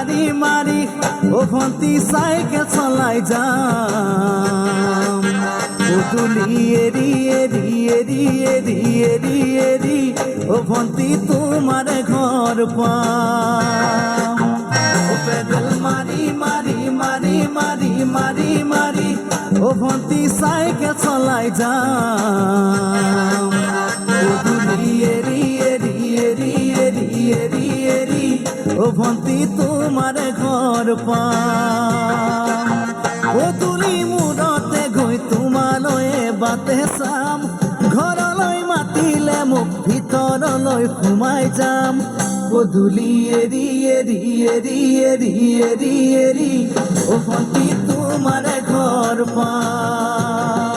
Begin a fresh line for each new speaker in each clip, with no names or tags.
ও ভন্তি cycle চলাই যাম। ও তুলি এরি এরি এরি এরি এরি এরি, ও ভন্তি তোমার ঘর পাম। পেদল মারি মারি মারি মারি মারি মারি, ও ভন্তি সাইকেল চলাই যাম। ও তুলি এরি এরি এরি এরি এরি এরি ভন্তি তোমার ঘর ও তুলি মূৰতে গৈ তোমালৈ বাটে চাম ঘৰলৈ মাতিলে মোক ভিতৰলৈ সোমাই যাম। গধূলি এৰি এৰি এৰি এৰি এৰি এৰি ও ভন্তি তোমাৰ ঘৰ পাম।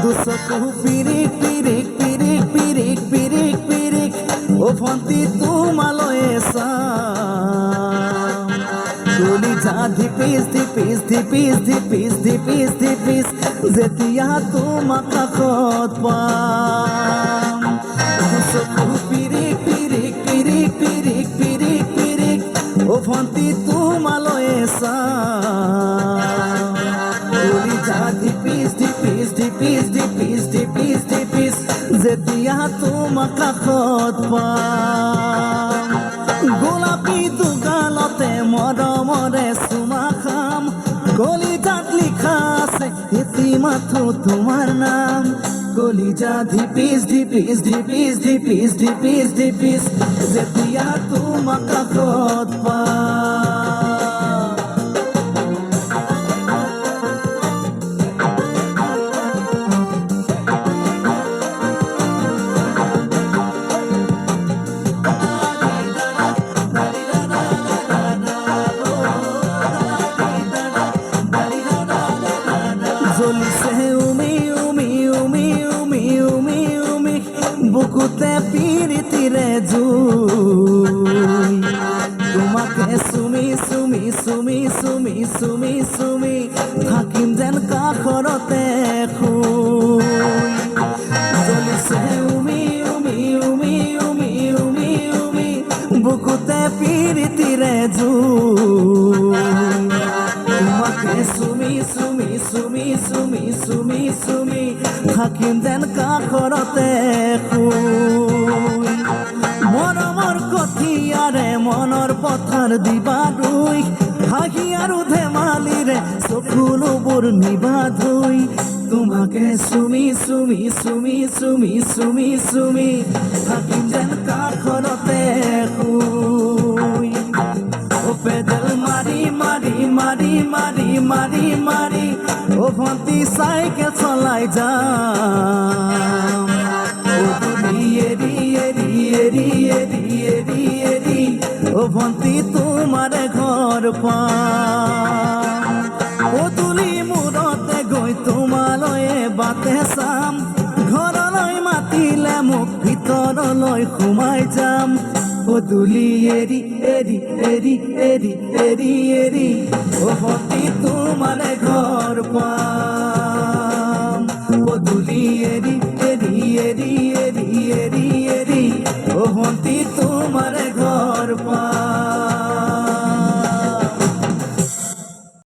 দুচকু পিৰিক পিৰিক পিৰিক পিৰিক পিৰিক পিৰিক ও ভন্তি তোমালৈ চাম তুলি যা ধিপিস ধিপিস ধিপিস ধিপিস ধিপিস ধিপিস যেতিয়া তোমাক কাষত পাম। দুচকু পিৰিক পিৰিক পিৰিক পিৰিক পিৰিক পিৰিক ও ভন্তি তোমালৈ কাষত পাম গোলাপী দুগালতে মৰমৰে চুমা খাম কলিজাত লিখা আছে এটি মাথো তোমাৰ নাম কলিজা ধিপিস ধিপিস ধিপিস ধিপিস ধিপিস ধিপিস। যেতিয়া তোমাক কাষত পাম পিৰিতিৰে জুই। তোমাকে চুমি চুমি চুমি চুমি চুমি চুমি থাকিম যেন কাষৰতে শুই জ্বলিছে উমি উমি উমি উমি উমি উমি বুকুতে পিৰিতিৰে জুই। তোমাকে চুমি চুমি চুমি চুমি চুমি চুমি থাকিম যেন কাষৰতে শুই পথাৰ দিবা ৰুই হাঁহি আৰু ধেমালিৰে চকুলোবোৰ নিবা ধুই তোমাকে চুমি চুমি চুমি চুমি চুমি চুমি থাকিম যেন শুই ও পেডেল মারি মারি মারি মারি মারি মারি, ও ভন্তি সাইকেল চলাই যাম ভন্তি তোমার ঘর পা ও গৈ তোমালয়ে বাটে চাম ঘৰলৈ মাতিলে মোক ভিতৰলৈ সোমাই যাম। ও এৰি এৰি এৰি এৰি এৰি এৰি, ও ভন্তি তোমাৰে ঘৰ পাম। ও এৰি এৰি এৰি এৰি এৰি